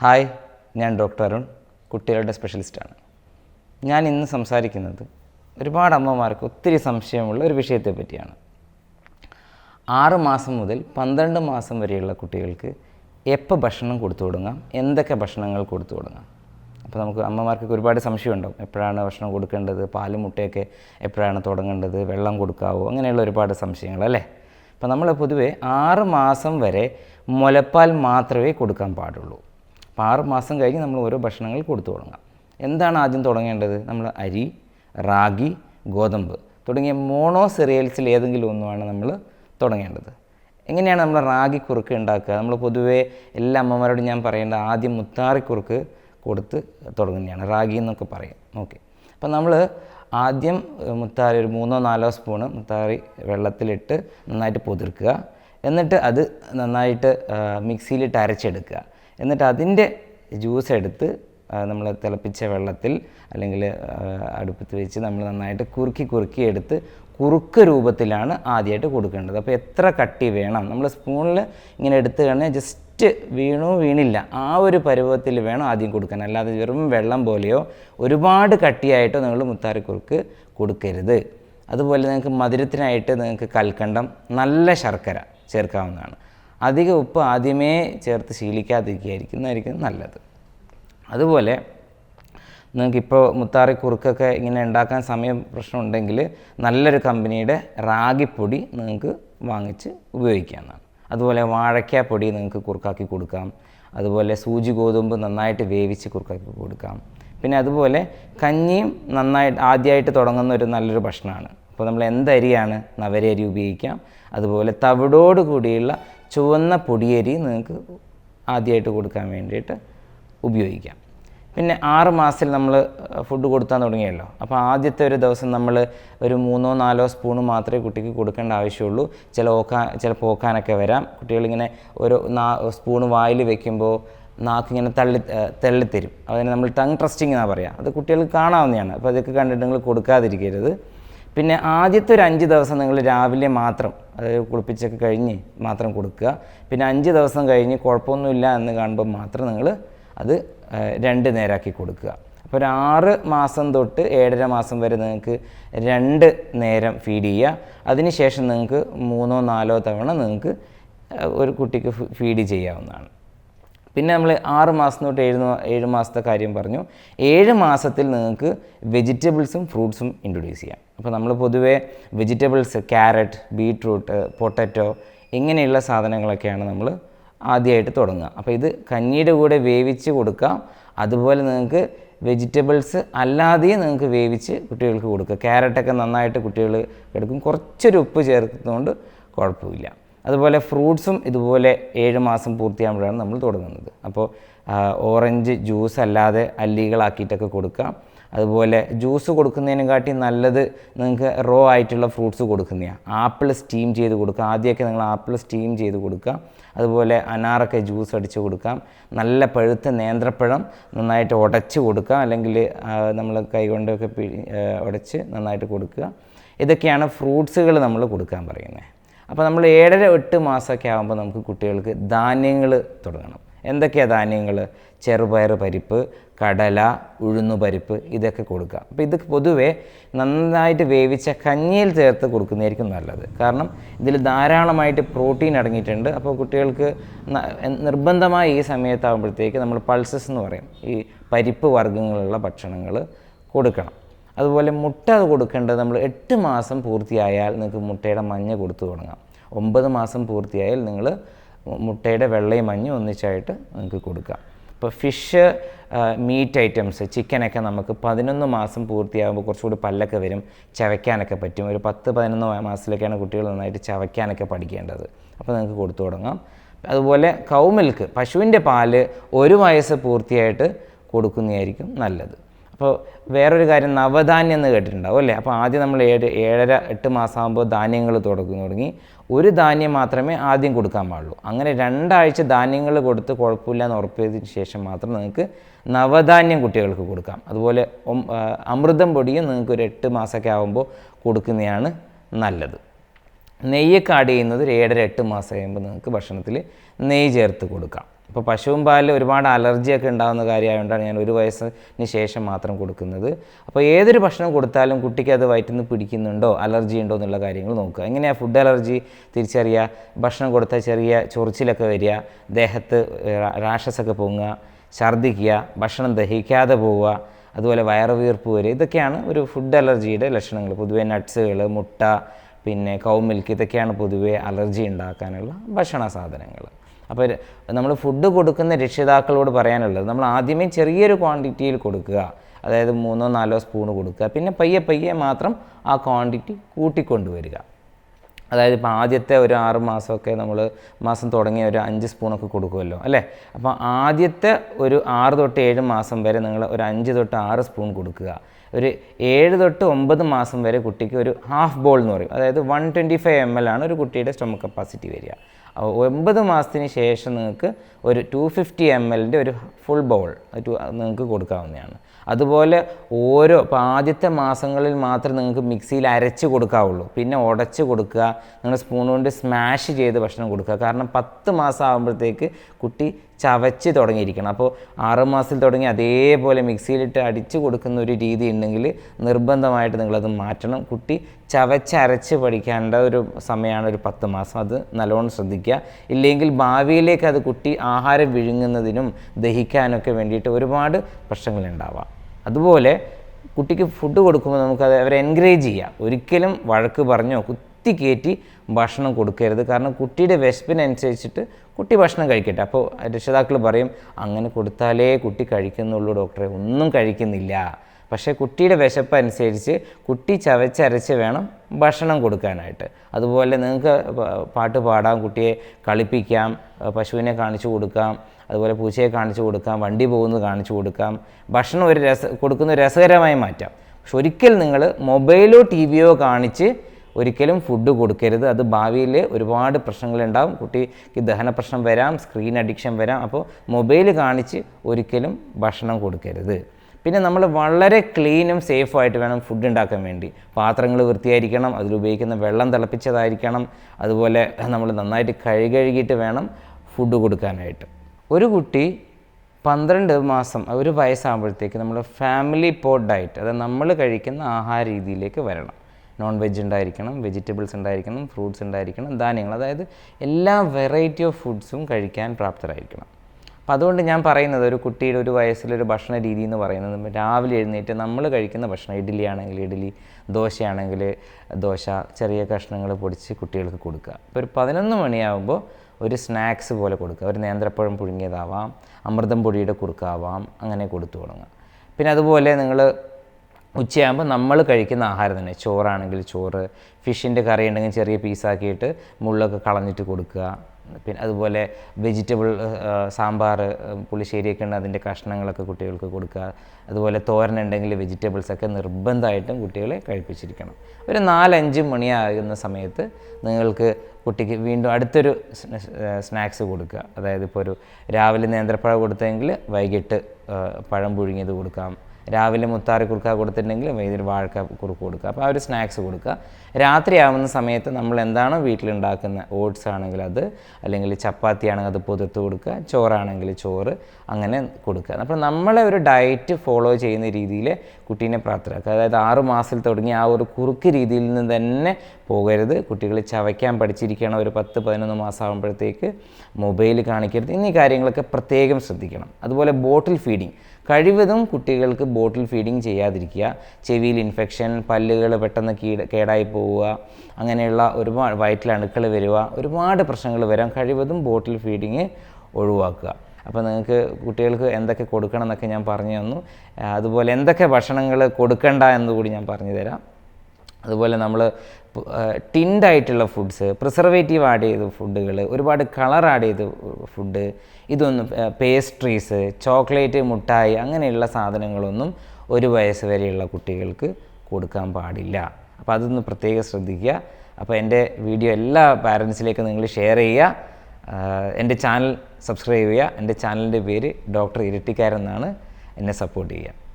Hi ഞാൻ doctor Arun കുട്ടികളുടെ സ്പെഷ്യലിസ്റ്റാണ്. ഞാൻ ഇന്ന് സംസാരിക്കുന്നത് ഒരുപാട് അമ്മമാർക്ക് ഒത്തിരി സംശയമുള്ള ഒരു വിഷയത്തെ പറ്റിയാണ്. ആറ് മാസം മുതൽ പന്ത്രണ്ട് മാസം വരെയുള്ള കുട്ടികൾക്ക് എപ്പോൾ ഭക്ഷണം കൊടുത്തു തുടങ്ങാം? എന്തൊക്കെ ഭക്ഷണങ്ങൾ കൊടുത്തു തുടങ്ങാം? അപ്പോൾ നമുക്ക് അമ്മമാർക്ക് ഒരുപാട് സംശയം ഉണ്ടാവും എപ്പോഴാണ് ഭക്ഷണം കൊടുക്കേണ്ടത്? പാലും മുട്ടയൊക്കെ എപ്പോഴാണ് തുടങ്ങേണ്ടത്? വെള്ളം കൊടുക്കാവോ? അങ്ങനെയുള്ള ഒരുപാട് സംശയങ്ങൾ അല്ലേ? അപ്പോൾ നമ്മൾ പൊതുവേ ആറ് മാസം വരെ മുലപ്പാൽ മാത്രമേ കൊടുക്കാൻ പാടുള്ളൂ. അപ്പോൾ ആറ് മാസം കഴിഞ്ഞ് നമ്മൾ ഓരോ ഭക്ഷണങ്ങൾ കൊടുത്തു തുടങ്ങാം. എന്താണ് ആദ്യം തുടങ്ങേണ്ടത്? നമ്മൾ അരി റാഗി ഗോതമ്പ് തുടങ്ങിയ മോണോ സിറിയൽസിൽ ഏതെങ്കിലും ഒന്നുമാണ് നമ്മൾ തുടങ്ങേണ്ടത്. എങ്ങനെയാണ് നമ്മൾ റാഗി കുറുക്ക് ഉണ്ടാക്കുക? നമ്മൾ പൊതുവേ എല്ലാ അമ്മമാരോടും ഞാൻ പറയേണ്ട ആദ്യം മുത്താറി കുറുക്ക് കൊടുത്ത് തുടങ്ങുന്നതാണ്. റാഗി എന്നൊക്കെ പറയും. ഓക്കെ. അപ്പം നമ്മൾ ആദ്യം മുത്താറി ഒരു മൂന്നോ നാലോ സ്പൂണ് മുത്താറി വെള്ളത്തിലിട്ട് നന്നായിട്ട് പൊതിർക്കുക. എന്നിട്ട് അത് നന്നായിട്ട് മിക്സിയിലിട്ട് അരച്ചെടുക്കുക. എന്നിട്ട് അതിന്റെ ജ്യൂസ് എടുത്ത് നമ്മൾ തിളപ്പിച്ച വെള്ളത്തിൽ അല്ലെങ്കിൽ അടുപ്പത്ത് വെച്ച് നമ്മൾ നന്നായിട്ട് കുറുക്കി കുറുക്കി എടുത്ത് കുറുക്ക് രൂപത്തിലാണ് ആദ്യമായിട്ട് കൊടുക്കേണ്ടത്. അപ്പോൾ എത്ര കട്ടി വേണം? നമ്മൾ സ്പൂണിൽ ഇങ്ങനെ എടുത്ത് കഴിഞ്ഞാൽ ജസ്റ്റ് വീണു വീണില്ല. ആ ഒരു പരുവത്തിൽ വേണം ആദ്യം കൊടുക്കാൻ. അല്ലാതെ വെറും വെള്ളം പോലെയോ ഒരുപാട് കട്ടിയായിട്ടോ നിങ്ങൾ മുത്താറി കുറുക്ക് കൊടുക്കരുത്. അതുപോലെ നിങ്ങൾക്ക് മധുരത്തിനായിട്ട് നിങ്ങൾക്ക് കൽക്കണ്ടം നല്ല ശർക്കര ചേർക്കാവുന്നതാണ്. അധിക ഉപ്പ് ആദ്യമേ ചേർത്ത് ശീലിക്കാതിരിക്കുകയായിരിക്കുന്നതായിരിക്കും നല്ലത്. അതുപോലെ നിങ്ങൾക്കിപ്പോൾ മുത്താറി കുറുക്കൊക്കെ ഇങ്ങനെ ഉണ്ടാക്കാൻ സമയം പ്രശ്നമുണ്ടെങ്കിൽ നല്ലൊരു കമ്പനിയുടെ റാഗിപ്പൊടി നിങ്ങൾക്ക് വാങ്ങിച്ച് ഉപയോഗിക്കാവുന്നതാണ്. അതുപോലെ വാഴയ്ക്കാപ്പൊടി നിങ്ങൾക്ക് കുറുക്കാക്കി കൊടുക്കാം. അതുപോലെ സൂചി ഗോതമ്പ് നന്നായിട്ട് വേവിച്ച് കുറുക്കാക്കി കൊടുക്കാം. പിന്നെ അതുപോലെ കഞ്ഞിയും നന്നായിട്ട് ആദ്യമായിട്ട് തുടങ്ങുന്ന ഒരു നല്ലൊരു ഭക്ഷണമാണ്. അപ്പോൾ നമ്മൾ എന്തരിയാണ് നവരരി ഉപയോഗിക്കാം? അതുപോലെ തവിടോട് കൂടിയുള്ള ചുവന്ന പൊടിയരി നിങ്ങൾക്ക് ആദ്യമായിട്ട് കൊടുക്കാൻ വേണ്ടിയിട്ട് ഉപയോഗിക്കാം. പിന്നെ ആറ് മാസത്തിൽ നമ്മൾ ഫുഡ് കൊടുത്താൽ തുടങ്ങിയല്ലോ. അപ്പോൾ ആദ്യത്തെ ഒരു ദിവസം നമ്മൾ ഒരു മൂന്നോ നാലോ സ്പൂണ് മാത്രമേ കുട്ടിക്ക് കൊടുക്കേണ്ട ആവശ്യമുള്ളൂ. ചില ഓക്കാൻ ചില പോക്കാനൊക്കെ വരാം. കുട്ടികളിങ്ങനെ ഒരു നാ സ്പൂണ് വായിൽ വെക്കുമ്പോൾ നാക്കിങ്ങനെ തള്ളി തള്ളിത്തരും. അതിന് നമ്മൾ ടങ് ട്രസ്റ്റിംഗ് എന്നാണ് പറയുക അത് കുട്ടികൾക്ക് കാണാവുന്നതാണ്. അപ്പോൾ അതൊക്കെ കണ്ടിട്ട് നിങ്ങൾ കൊടുക്കാതിരിക്കരുത്. പിന്നെ ആദ്യത്തെ ഒരു അഞ്ച് ദിവസം നിങ്ങൾ രാവിലെ മാത്രം അതായത് കുളിപ്പിച്ചൊക്കെ കഴിഞ്ഞ് മാത്രം കൊടുക്കുക. പിന്നെ അഞ്ച് ദിവസം കഴിഞ്ഞ് കുഴപ്പമൊന്നുമില്ല എന്ന് കാണുമ്പോൾ മാത്രം നിങ്ങൾ അത് രണ്ട് നേരമാക്കി കൊടുക്കുക. അപ്പോൾ ഒരു ആറ് മാസം തൊട്ട് ഏഴര മാസം വരെ നിങ്ങൾക്ക് രണ്ട് നേരം ഫീഡ് ചെയ്യുക. അതിനുശേഷം നിങ്ങൾക്ക് മൂന്നോ നാലോ തവണ നിങ്ങൾക്ക് ഒരു കുട്ടിക്ക് ഫീഡ് ചെയ്യാവുന്നതാണ്. പിന്നെ നമ്മൾ ആറ് മാസം തൊട്ട് ഏഴ് ഏഴ് മാസത്തെ കാര്യം പറഞ്ഞു. ഏഴ് മാസത്തിൽ നിങ്ങൾക്ക് വെജിറ്റബിൾസും ഫ്രൂട്ട്സും ഇൻട്രൊഡ്യൂസ് ചെയ്യാം. അപ്പോൾ നമ്മൾ പൊതുവേ വെജിറ്റബിൾസ് ക്യാരറ്റ് ബീട്രൂട്ട് പൊട്ടറ്റോ ഇങ്ങനെയുള്ള സാധനങ്ങളൊക്കെയാണ് നമ്മൾ ആദ്യമായിട്ട് തുടങ്ങുക. അപ്പോൾ ഇത് കഞ്ഞിയുടെ കൂടെ വേവിച്ച് കൊടുക്കാം അതുപോലെ നിങ്ങൾക്ക് വെജിറ്റബിൾസ് അല്ലാതെയും നിങ്ങൾക്ക് വേവിച്ച് കുട്ടികൾക്ക് കൊടുക്കുക. ക്യാരറ്റൊക്കെ നന്നായിട്ട് കുട്ടികൾ എടുക്കും. കുറച്ചൊരു ഉപ്പ് ചേർക്കുന്നതുകൊണ്ട് കുഴപ്പമില്ല. അതുപോലെ ഫ്രൂട്ട്സും ഇതുപോലെ ഏഴ് മാസം പൂർത്തിയാകുമ്പോഴാണ് നമ്മൾ തുടങ്ങുന്നത്. അപ്പോൾ ഓറഞ്ച് ജ്യൂസ് അല്ലാതെ അല്ലികളാക്കിയിട്ടൊക്കെ കൊടുക്കാം അതുപോലെ ജ്യൂസ് കൊടുക്കുന്നതിനെക്കാട്ടി നല്ലത് നിങ്ങൾക്ക് റോ ആയിട്ടുള്ള ഫ്രൂട്ട്സ് കൊടുക്കുന്നതാണ് ആപ്പിൾ സ്റ്റീം ചെയ്ത് കൊടുക്കുക. ആദ്യമൊക്കെ നിങ്ങൾ ആപ്പിൾ സ്റ്റീം ചെയ്ത് കൊടുക്കുക. അതുപോലെ അനാറൊക്കെ ജ്യൂസ് അടിച്ച് കൊടുക്കാം നല്ല പഴുത്ത നേന്ത്രപ്പഴം നന്നായിട്ട് ഉടച്ച് കൊടുക്കുക. അല്ലെങ്കിൽ നമ്മൾ കൈകൊണ്ടൊക്കെ ഉടച്ച് നന്നായിട്ട് കൊടുക്കുക. ഇതൊക്കെയാണ് ഫ്രൂട്ട്സുകൾ നമ്മൾ കൊടുക്കാൻ പറയുന്നത്. അപ്പോൾ നമ്മൾ ഏഴര എട്ട് മാസമൊക്കെ ആകുമ്പോൾ നമുക്ക് കുട്ടികൾക്ക് ധാന്യങ്ങൾ തുടങ്ങണം. എന്തൊക്കെയാണ് ധാന്യങ്ങൾ ചെറുപയർ പരിപ്പ് കടല ഉഴുന്നു പരിപ്പ് ഇതൊക്കെ കൊടുക്കുക. അപ്പോൾ ഇത് പൊതുവേ നന്നായിട്ട് വേവിച്ച കഞ്ഞിയിൽ ചേർത്ത് കൊടുക്കുന്നതായിരിക്കും നല്ലത്. കാരണം ഇതിൽ ധാരാളമായിട്ട് പ്രോട്ടീൻ അടങ്ങിയിട്ടുണ്ട്. അപ്പോൾ കുട്ടികൾക്ക് നിർബന്ധമായി ഈ സമയത്താകുമ്പോഴത്തേക്ക് നമ്മൾ പൾസസ് എന്ന് പറയും. ഈ പരിപ്പ് വർഗങ്ങളുള്ള ഭക്ഷണങ്ങൾ കൊടുക്കണം. അതുപോലെ മുട്ട കൊടുക്കേണ്ടത് നമ്മൾ എട്ട് മാസം പൂർത്തിയായാൽ നിങ്ങൾക്ക് മുട്ടയുടെ മഞ്ഞ കൊടുത്തു തുടങ്ങാം. ഒമ്പത് മാസം പൂർത്തിയായാൽ നിങ്ങൾ മുട്ടയുടെ വെള്ളയും മഞ്ഞും ഒന്നിച്ചായിട്ട് നിങ്ങൾക്ക് കൊടുക്കാം. ഇപ്പോൾ ഫിഷ് മീറ്റ് ഐറ്റംസ് ചിക്കനൊക്കെ നമുക്ക് പതിനൊന്ന് മാസം പൂർത്തിയാകുമ്പോൾ കുറച്ചുകൂടി പല്ലൊക്കെ വരും ചവയ്ക്കാനൊക്കെ പറ്റും. ഒരു പത്ത് പതിനൊന്ന് മാസത്തിലൊക്കെയാണ് കുട്ടികൾ നന്നായിട്ട് ചവയ്ക്കാനൊക്കെ പഠിക്കേണ്ടത്. അപ്പോൾ നിങ്ങൾക്ക് കൊടുത്തു തുടങ്ങാം. അതുപോലെ കൗമിൽക്ക് പശുവിന്റെ പാൽ ഒരു വയസ്സ് പൂർത്തിയായിട്ട് കൊടുക്കുന്നതായിരിക്കും നല്ലത്. അപ്പോൾ വേറൊരു കാര്യം നവധാന്യം എന്ന് കേട്ടിട്ടുണ്ടാവും അല്ലേ? അപ്പോൾ ആദ്യം നമ്മൾ ഏഴ് ഏഴര എട്ട് മാസമാകുമ്പോൾ ധാന്യങ്ങൾ തുടങ്ങി തുടങ്ങി. ഒരു ധാന്യം മാത്രമേ ആദ്യം കൊടുക്കാൻ പാടുള്ളൂ. അങ്ങനെ രണ്ടാഴ്ച ധാന്യങ്ങൾ കൊടുത്ത് കുഴപ്പമില്ല എന്ന് ഉറപ്പിച്ചതിന് ശേഷം മാത്രം നിങ്ങൾക്ക് നവധാന്യം കുട്ടികൾക്ക് കൊടുക്കാം. അതുപോലെ അമൃതം പൊടിയും നിങ്ങൾക്ക് ഒരു എട്ട് മാസമൊക്കെ ആകുമ്പോൾ കൊടുക്കുന്നതാണ് നല്ലത്. നെയ്യൊക്കെ ആഡ് ചെയ്യുന്നത് ഒരു ഏഴര എട്ട് മാസം കഴിയുമ്പോൾ നിങ്ങൾക്ക് ഭക്ഷണത്തിൽ നെയ്യ് ചേർത്ത് കൊടുക്കാം. ഇപ്പോൾ പശുവും പാലിൽ ഒരുപാട് അലർജിയൊക്കെ ഉണ്ടാകുന്ന കാര്യമായതുകൊണ്ടാണ് ഞാൻ ഒരു വയസ്സിന് ശേഷം മാത്രം കൊടുക്കുന്നത്. അപ്പോൾ ഏതൊരു ഭക്ഷണം കൊടുത്താലും കുട്ടിക്ക് അത് വയറ്റിൽ നിന്ന് പിടിക്കുന്നുണ്ടോ അലർജി ഉണ്ടോ എന്നുള്ള കാര്യങ്ങൾ നോക്കുക. എങ്ങനെയാണ് ഫുഡ് അലർജി തിരിച്ചറിയുക ഭക്ഷണം കൊടുത്താൽ ചെറിയ ചൊറിച്ചിലൊക്കെ വരിക ദേഹത്ത് റാഷസ് ഒക്കെ പൊങ്ങുക ഛർദ്ദിക്കുക ഭക്ഷണം ദഹിക്കാതെ പോവുക അതുപോലെ വയറുവീർപ്പ് വരിക ഇതൊക്കെയാണ് ഒരു ഫുഡ് അലർജിയുടെ ലക്ഷണങ്ങൾ. പൊതുവേ നട്ട്സുകൾ മുട്ട പിന്നെ കൗ മിൽക്ക് ഇതൊക്കെയാണ് പൊതുവേ അലർജി ഉണ്ടാക്കാനുള്ള ഭക്ഷണ സാധനങ്ങൾ. അപ്പോൾ നമ്മൾ ഫുഡ് കൊടുക്കുന്ന രക്ഷിതാക്കളോട് പറയാനുള്ളത് നമ്മൾ ആദ്യമേ ചെറിയൊരു ക്വാണ്ടിറ്റിയിൽ കൊടുക്കുക. അതായത് മൂന്നോ നാലോ സ്പൂൺ കൊടുക്കുക. പിന്നെ പയ്യെ പയ്യെ മാത്രം ആ ക്വാണ്ടിറ്റി കൂട്ടിക്കൊണ്ടുവരിക. അതായത് ഇപ്പോൾ ആദ്യത്തെ ഒരു ആറ് മാസമൊക്കെ നമ്മൾ മാസം തുടങ്ങിയ ഒരു അഞ്ച് സ്പൂണൊക്കെ കൊടുക്കുമല്ലോ അല്ലേ? അപ്പോൾ ആദ്യത്തെ ഒരു ആറ് തൊട്ട് ഏഴ് മാസം വരെ നിങ്ങൾ ഒരു അഞ്ച് തൊട്ട് ആറ് സ്പൂൺ കൊടുക്കുക. ഒരു ഏഴ് തൊട്ട് ഒമ്പത് മാസം വരെ കുട്ടിക്ക് ഒരു ഹാഫ് ബോൾ എന്ന് പറയും. അതായത് one twenty five M L ആണ് ഒരു കുട്ടിയുടെ സ്റ്റൊമക് കപ്പാസിറ്റി വരിക. ഒമ്പത് മാസത്തിന് ശേഷം നിങ്ങൾക്ക് ഒരു ടു ഫിഫ്റ്റി എം എല്ലിന്റെ ഒരു ഫുൾ ബോൾ നിങ്ങൾക്ക് കൊടുക്കാവുന്നതാണ്. അതുപോലെ ഓരോ ഇപ്പോൾ ആദ്യത്തെ മാസങ്ങളിൽ മാത്രം നിങ്ങൾക്ക് മിക്സിയിൽ അരച്ച് കൊടുക്കാവുള്ളൂ. പിന്നെ ഉടച്ച് കൊടുക്കുക നിങ്ങൾ സ്പൂൺ കൊണ്ട് സ്മാഷ് ചെയ്ത് ഭക്ഷണം കൊടുക്കുക. കാരണം പത്ത് മാസം ആകുമ്പോഴത്തേക്ക് കുട്ടി ചവച്ച് തുടങ്ങിയിരിക്കണം. അപ്പോൾ ആറ് മാസത്തിൽ തുടങ്ങി അതേപോലെ മിക്സിയിലിട്ട് അടിച്ച് കൊടുക്കുന്ന ഒരു രീതി ഉണ്ടെങ്കിൽ നിർബന്ധമായിട്ട് നിങ്ങളത് മാറ്റണം. കുട്ടി ചവച്ചരച്ച് പഠിക്കേണ്ട ഒരു സമയമാണ് ഒരു പത്ത് മാസം. അത് നല്ലോണം ശ്രദ്ധിക്കുക. ഇല്ലെങ്കിൽ ഭാവിയിലേക്ക് അത് കുട്ടി ആഹാരം വിഴുങ്ങുന്നതിനും ദഹിക്കാനൊക്കെ വേണ്ടിയിട്ട് ഒരുപാട് പ്രശ്നങ്ങളുണ്ടാവാം. അതുപോലെ കുട്ടിക്ക് ഫുഡ് കൊടുക്കുമ്പോൾ നമുക്കത് അവരെ എൻകറേജ് ചെയ്യാം. ഒരിക്കലും വഴക്ക് പറഞ്ഞോ കുത്തി കയറ്റി ഭക്ഷണം കൊടുക്കരുത്. കാരണം കുട്ടിയുടെ വിശപ്പിനനുസരിച്ചിട്ട് കുട്ടി ഭക്ഷണം കഴിക്കട്ടെ. അപ്പോൾ രക്ഷിതാക്കൾ പറയും അങ്ങനെ കൊടുത്താലേ കുട്ടി കഴിക്കുന്നുള്ളൂ ഡോക്ടറെ. ഒന്നും കഴിക്കുന്നില്ല. പക്ഷേ കുട്ടിയുടെ വിശപ്പ് അനുസരിച്ച് കുട്ടി ചവച്ചരച്ച് വേണം ഭക്ഷണം കൊടുക്കാനായിട്ട്. അതുപോലെ നിങ്ങൾക്ക് പാട്ട് പാടാം കുട്ടിയെ കളിപ്പിക്കാം പശുവിനെ കാണിച്ചു കൊടുക്കാം. അതുപോലെ പൂച്ചയെ കാണിച്ചു കൊടുക്കാം വണ്ടി പോകുന്നത് കാണിച്ചു കൊടുക്കാം. ഭക്ഷണം ഒരു രസ കൊടുക്കുന്ന രസകരമായി മാറ്റാം. പക്ഷെ ഒരിക്കൽ നിങ്ങൾ മൊബൈലോ ടി വിയോ കാണിച്ച് ഒരിക്കലും ഫുഡ് കൊടുക്കരുത്. അത് ഭാവിയിൽ ഒരുപാട് പ്രശ്നങ്ങളുണ്ടാവും. കുട്ടിക്ക് ദഹന പ്രശ്നം വരാം സ്ക്രീൻ അഡിക്ഷൻ വരാം. അപ്പോൾ മൊബൈൽ കാണിച്ച് ഒരിക്കലും ഭക്ഷണം കൊടുക്കരുത്. പിന്നെ നമ്മൾ വളരെ ക്ലീനും സേഫായിട്ട് വേണം ഫുഡ് ഉണ്ടാക്കാൻ വേണ്ടി. പാത്രങ്ങൾ വൃത്തിയായിരിക്കണം അതിൽ ഉപയോഗിക്കുന്ന വെള്ളം തിളപ്പിച്ചതായിരിക്കണം. അതുപോലെ നമ്മൾ നന്നായിട്ട് കഴുകഴുകിയിട്ട് വേണം ഫുഡ് കൊടുക്കാനായിട്ട്. ഒരു കുട്ടി പന്ത്രണ്ട് മാസം ഒരു വയസ്സാകുമ്പോഴത്തേക്ക് നമ്മൾ ഫാമിലി പോട്ട് ഡയറ്റ് അതായത് നമ്മൾ കഴിക്കുന്ന ആഹാര രീതിയിലേക്ക് വരണം. നോൺ വെജ് ഉണ്ടായിരിക്കണം വെജിറ്റബിൾസ് ഉണ്ടായിരിക്കണം ഫ്രൂട്ട്സ് ഉണ്ടായിരിക്കണം ധാന്യങ്ങൾ അതായത് എല്ലാ വെറൈറ്റി ഓഫ് ഫുഡ്സും കഴിക്കാൻ പ്രാപ്തരായിരിക്കണം. അപ്പം അതുകൊണ്ട് ഞാൻ പറയുന്നത് ഒരു കുട്ടിയുടെ ഒരു വയസ്സിലൊരു ഭക്ഷണ രീതി എന്ന് പറയുന്നത് രാവിലെ എഴുന്നേറ്റ് നമ്മൾ കഴിക്കുന്ന ഭക്ഷണം ഇഡ്ഡലി ആണെങ്കിൽ ഇഡ്ഡലി ദോശയാണെങ്കിൽ ദോശ ചെറിയ കഷ്ണങ്ങൾ പൊടിച്ച് കുട്ടികൾക്ക് കൊടുക്കുക. ഇപ്പോൾ ഒരു പതിനൊന്ന് മണിയാകുമ്പോൾ ഒരു സ്നാക്സ് പോലെ കൊടുക്കുക. ഒരു നേന്ത്രപ്പഴം പുഴുങ്ങിയതാവാം അമൃതം പൊടിയുടെ കുറുക്കാവാം അങ്ങനെ കൊടുത്തു തുടങ്ങുക. പിന്നെ അതുപോലെ നിങ്ങൾ ഉച്ചയാകുമ്പോൾ നമ്മൾ കഴിക്കുന്ന ആഹാരം തന്നെ. ചോറാണെങ്കിൽ ചോറ് ഫിഷിന്റെ കറി ഉണ്ടെങ്കിൽ ചെറിയ പീസാക്കിയിട്ട് മുള്ളൊക്കെ കളഞ്ഞിട്ട് കൊടുക്കുക. പിന്നെ അതുപോലെ വെജിറ്റബിൾ സാമ്പാർ പുളിശ്ശേരിയൊക്കെ ഉണ്ട് അതിന്റെ കഷ്ണങ്ങളൊക്കെ കുട്ടികൾക്ക് കൊടുക്കുക. അതുപോലെ തോരൻ ഉണ്ടെങ്കിൽ വെജിറ്റബിൾസ് ഒക്കെ നിർബന്ധമായിട്ടും കുട്ടികളെ കഴിപ്പിച്ചിരിക്കണം. ഒരു നാലഞ്ച് മണിയാകുന്ന സമയത്ത് നിങ്ങൾക്ക് കുട്ടിക്ക് വീണ്ടും അടുത്തൊരു സ്നാക്സ് കൊടുക്കുക. അതായത് ഇപ്പോൾ ഒരു രാവിലെ നേന്ത്രപ്പഴം കൊടുത്തെങ്കിൽ വൈകിട്ട് പഴം പുഴുങ്ങിയത് കൊടുക്കാം. രാവിലെ മുത്താറി കുറുക്ക കൊടുത്തിട്ടുണ്ടെങ്കിൽ വൈകുന്നേരം വാഴക്ക കുറുക്ക് കൊടുക്കുക. അപ്പോൾ ആ ഒരു സ്നാക്സ് കൊടുക്കുക. രാത്രിയാവുന്ന സമയത്ത് നമ്മൾ എന്താണോ വീട്ടിലുണ്ടാക്കുന്ന ഓട്സ് ആണെങ്കിൽ അത് അല്ലെങ്കിൽ ചപ്പാത്തി ആണെങ്കിൽ അത് പുതിർത്ത് കൊടുക്കുക ചോറാണെങ്കിൽ ചോറ് അങ്ങനെ കൊടുക്കുക. അപ്പോൾ നമ്മളെ ഒരു ഡയറ്റ് ഫോളോ ചെയ്യുന്ന രീതിയിൽ കുട്ടീനെ പ്രാപ്തരാക്കുക. അതായത് ആറു മാസത്തിൽ തുടങ്ങി ആ ഒരു കുറുക്ക് രീതിയിൽ നിന്ന് തന്നെ പോകരുത്. കുട്ടികൾ ചവയ്ക്കാൻ പഠിച്ചിരിക്കണം ഒരു പത്ത് പതിനൊന്ന് മാസം ആകുമ്പോഴത്തേക്ക് മൊബൈൽ കാണിക്കരുത്. എന്നീ കാര്യങ്ങളൊക്കെ പ്രത്യേകം ശ്രദ്ധിക്കണം. അതുപോലെ ബോട്ടിൽ ഫീഡിങ്. കഴിവതും കുട്ടികൾക്ക് ബോട്ടിൽ ഫീഡിങ് ചെയ്യാതിരിക്കുക ചെവിയിൽ ഇൻഫെക്ഷൻ പല്ലുകൾ പെട്ടെന്ന് കീട കേടായി പോവുക അങ്ങനെയുള്ള ഒരുപാട് വയറ്റിൽ അണുക്കൾ വരിക ഒരുപാട് പ്രശ്നങ്ങൾ വരാം കഴിവതും ബോട്ടിൽ ഫീഡിങ് ഒഴിവാക്കുക. അപ്പോൾ നിങ്ങൾക്ക് കുട്ടികൾക്ക് എന്തൊക്കെ കൊടുക്കണം എന്നൊക്കെ ഞാൻ പറഞ്ഞു തന്നു. അതുപോലെ എന്തൊക്കെ ഭക്ഷണങ്ങൾ കൊടുക്കണ്ട എന്നുകൂടി ഞാൻ പറഞ്ഞു തരാം. അതുപോലെ നമ്മൾ ടിൻഡായിട്ടുള്ള ഫുഡ്സ് പ്രിസർവേറ്റീവ് ആഡ് ചെയ്ത ഫുഡുകൾ ഒരുപാട് കളർ ആഡ് ചെയ്ത ഫുഡ് ഇതൊന്നും പേസ്ട്രീസ് ചോക്ലേറ്റ് മുട്ടായി അങ്ങനെയുള്ള സാധനങ്ങളൊന്നും ഒരു വയസ്സ് വരെയുള്ള കുട്ടികൾക്ക് കൊടുക്കാൻ പാടില്ല. അപ്പോൾ അതൊന്ന് പ്രത്യേകം ശ്രദ്ധിക്കുക. അപ്പോൾ എന്റെ വീഡിയോ എല്ലാ പാരൻസിലേക്കും നിങ്ങൾ ഷെയർ ചെയ്യുക. എന്റെ ചാനൽ സബ്സ്ക്രൈബ് ചെയ്യുക. എന്റെ ചാനലിന്റെ പേര് ഡോക്ടർ ഇരട്ടിക്കാരെന്നാണ് എന്നെ സപ്പോർട്ട് ചെയ്യുക.